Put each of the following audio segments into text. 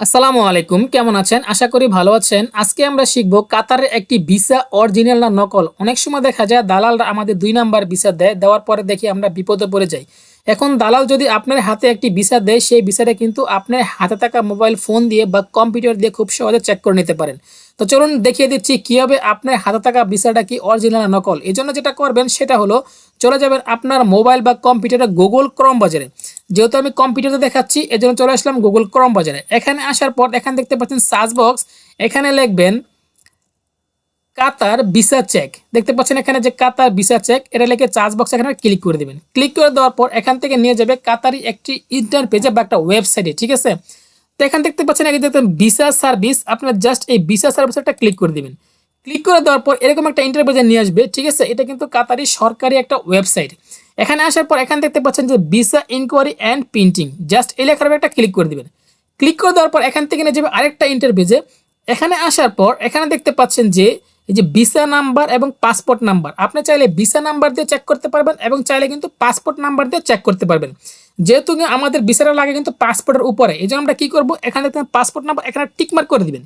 আসসালামু আলাইকুম, কেমন আছেন? আশা করি ভালো আছেন। আজকে আমরা শিখব কাতারের একটি ভিসা অরিজিনাল না নকল। অনেক সময় দেখা যায় দালালরা আমাদের দুই নাম্বার ভিসা দেয়, দেওয়ার পরে দেখি আমরা বিপদে পড়ে যাই। এখন দালাল যদি আপনার হাতে একটি ভিসা দেয়, সেই ভিসাটা কিন্তু আপনার হাতে থাকা মোবাইল ফোন দিয়ে বা কম্পিউটার দিয়ে খুব সহজে চেক করে নিতে পারেন। তো চলুন দেখিয়ে দিচ্ছি, কীভাবে আপনার হাতে থাকা ভিসাটা কি অরিজিনাল নকল? এই জন্য যেটা করবেন সেটা হলো, চলে যাবেন আপনার মোবাইল বা কম্পিউটারে গুগল ক্রম বাজারে। যেহেতু আমি কম্পিউটারে দেখাচ্ছি, এজন্য চলে আসলাম গুগল ক্রম বাজারে। এখানে আসার পর এখানে দেখতে পাচ্ছেন সার্চ বক্স এখানে লিখবেন কাতার ভিসা চেক দেখতে পাচ্ছেন এখানে যে কাতার ভিসা চেক এটা লিখে চার্জ বক্স এখানে ক্লিক করে দেবেন। ক্লিক করে দেওয়ার পর এখান থেকে নিয়ে যাবে কাতারি একটি ইন্টারনেট পেজে বা একটা ওয়েবসাইটে ঠিক আছে? তো এখানে দেখতে পাচ্ছেন এখানে দেখতে ভিসা সার্ভিস আপনার জাস্ট এই ভিসা একটা ক্লিক করে দেবেন। ক্লিক করে দেওয়ার পর এরকম একটা ইন্টারভিউ নিয়ে আসবে, ঠিক আছে? এটা কিন্তু কাতারি সরকারি একটা ওয়েবসাইট এখানে আসার পর এখানে দেখতে পাচ্ছেন যে visa enquiry and printing just এই লেখার একটা ক্লিক করে দিবেন। ক্লিক করে দেওয়ার পর এখান থেকে নিয়ে যাবে আরেকটা ইন্টারভিউজে এখানে আসার পর এখানে দেখতে পাচ্ছেন যে এই যে ভিসা নাম্বার এবং পাসপোর্ট নাম্বার আপনি চাইলে ভিসা নাম্বার দিয়ে চেক করতে পারবেন এবং চাইলে কিন্তু পাসপোর্ট নাম্বার দিয়ে চেক করতে পারবেন। যেহেতু আমাদের ভিসাটা লাগে কিন্তু পাসপোর্টের উপরে, এই জন্য আমরা কী করব? এখানে দেখতে পাসপোর্ট নাম্বার এখানে টিকমার্ক করে দিবেন।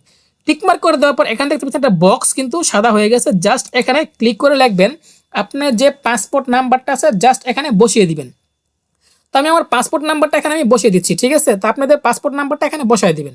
টিকমার্ক করে দেওয়ার পর এখানে দেখতে পাচ্ছেন একটা বক্স কিন্তু সাদা হয়ে গেছে। জাস্ট এখানে ক্লিক করে লিখবেন আপনার যে পাসপোর্ট নাম্বারটা আছে জাস্ট এখানে বসিয়ে দিবেন। তো আমি আমার পাসপোর্ট নাম্বারটা এখানে আমি বসিয়ে দিচ্ছি, ঠিক আছে? তো আপনাদের পাসপোর্ট নাম্বারটা এখানে বসিয়ে দিবেন।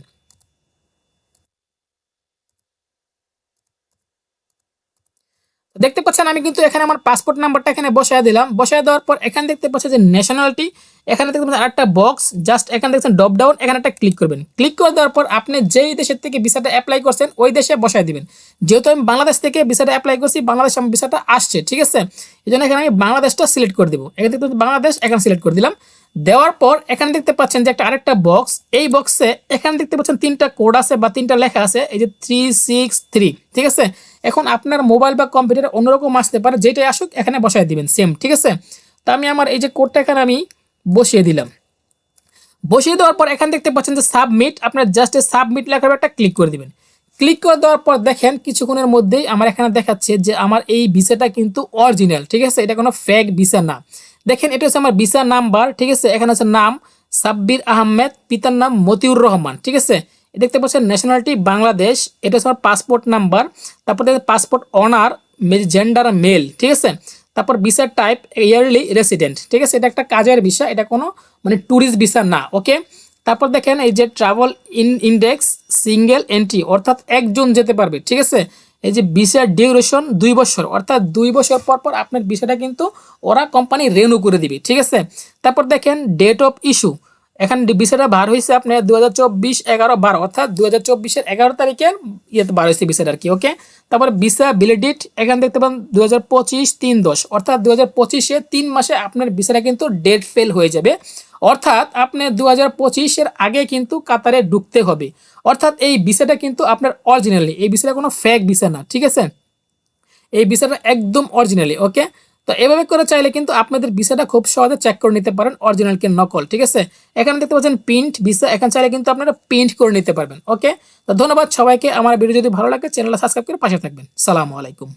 দেখতে পাচ্ছেন, আমি কিন্তু এখানে আমার পাসপোর্ট নাম্বারটা এখানে বসায় দিলাম। বসায় দেওয়ার পর এখানে দেখতে পাচ্ছেন যে ন্যাশনালিটি এখানে দেখতে পাচ্ছেন আরেকটা বক্স জাস্ট এখানে দেখছেন ডপ ডাউন এখানে একটা ক্লিক করবেন। ক্লিক করে দেওয়ার পর আপনি যেই দেশের থেকে ভিসাটা অ্যাপ্লাই করছেন, ওই দেশে বসায় দিবেন। যেহেতু আমি বাংলাদেশ থেকে ভিসাটা অ্যাপ্লাই করছি, বাংলাদেশ আমার ভিসাটা আসছে, ঠিক আছে? এই জন্য এখানে আমি বাংলাদেশটা সিলেক্ট করে দেবো। এখানে দেখতে বাংলাদেশ, এখানে সিলেক্ট করে দিলাম। দেওয়ার পর এখানে দেখতে পাচ্ছেন যে একটা আরেকটা বক্স এই বক্সে এখানে দেখতে পাচ্ছেন তিনটা কোড আছে বা তিনটা লেখা আছে, এই যে থ্রি সিক্স থ্রি ঠিক আছে? এখন আপনার মোবাইল বা কম্পিউটার অন্যরকম আসতে পারে, যেটাই আসুক, এখানে বসায় দিবেন সেম ঠিক আছে? তো আমি আমার এই যে কোডটা এখানে আমি বসিয়ে দিলাম। বসিয়ে দেওয়ার পর এখানে দেখতে পাচ্ছেন যে সাবমিট আপনার জাস্ট সাবমিট লেখার একটা ক্লিক করে দিবেন। ক্লিক করে দেওয়ার পর দেখেন, কিছুক্ষণের মধ্যেই আমার এখানে দেখাচ্ছে যে আমার এই ভিসাটা কিন্তু অরিজিনাল ঠিক আছে? এটা কোনো ফেক ভিসা না। দেখেন, এটা হচ্ছে আমার ভিসা নাম্বার ঠিক আছে? এখানে আছে নাম, সাব্বির আহমেদ, পিতার নাম মতিউর রহমান, ঠিক আছে? দেখতে পাচ্ছেন ন্যাশনালিটি বাংলাদেশ, এটা হচ্ছে আমার পাসপোর্ট নাম্বার তারপর পাসপোর্ট অনার জেন্ডার মেল ঠিক আছে? তারপর ভিসার টাইপ ইয়ারলি রেসিডেন্ট ঠিক আছে? এটা একটা কাজের ভিসা এটা কোনো মানে ট্যুরিস্ট ভিসা না ওকে তারপর দেখেন, এই যে travel in index single entry অর্থাৎ একজন যেতে পারবে, ঠিক আছে? এই যে ভিসার ডিউরেশন দুই বছর, অর্থাৎ দুই বছর পর পর আপনার ভিসাটা কিন্তু ওরা কোম্পানি রেনু করে দিবে, ঠিক আছে? তারপর দেখেন ডেট অফ ইস্যু এখানে ভিসাটা বার হয়েছে আপনার দু হাজার চব্বিশ এগারো বারো, অর্থাৎ দু হাজার চব্বিশের এগারো তারিখের ইয়েতে বার হয়েছে ভিসাটা আর কি ওকে তারপর ভিসা ভ্যালিডিট এখানে দেখতে পান দু হাজার পঁচিশ তিন দশ, অর্থাৎ দু হাজার পঁচিশে তিন মাসে আপনার ভিসাটা কিন্তু ডেট ফেল হয়ে যাবে। অর্থাৎ আপনি দু হাজার পঁচিশের আগে কিন্তু কাতারে ঢুকতে হবে। অর্থাৎ এই ভিসাটা কিন্তু আপনার অরিজিনালি এই ভিসাটা কোনো ফেক ভিসা না, ঠিক আছে? এই ভিসাটা একদম অরিজিনালি ওকে তো এভাবে করে চাইলে কিন্তু আপনাদের ভিসাটা খুব সহজে চেক করে নিতে পারেন অরিজিনাল কি নকল, ঠিক আছে? এখানে দেখতে পাচ্ছেন প্রিন্ট ভিসা এখানে চাইলে কিন্তু আপনারা প্রিন্ট করে নিতে পারবেন ওকে তো ধন্যবাদ সবাইকে, আমার ভিডিও যদি ভালো লাগে চ্যানেলটা সাবস্ক্রাইব করে পাশে থাকবেন। সালামু আলাইকুম।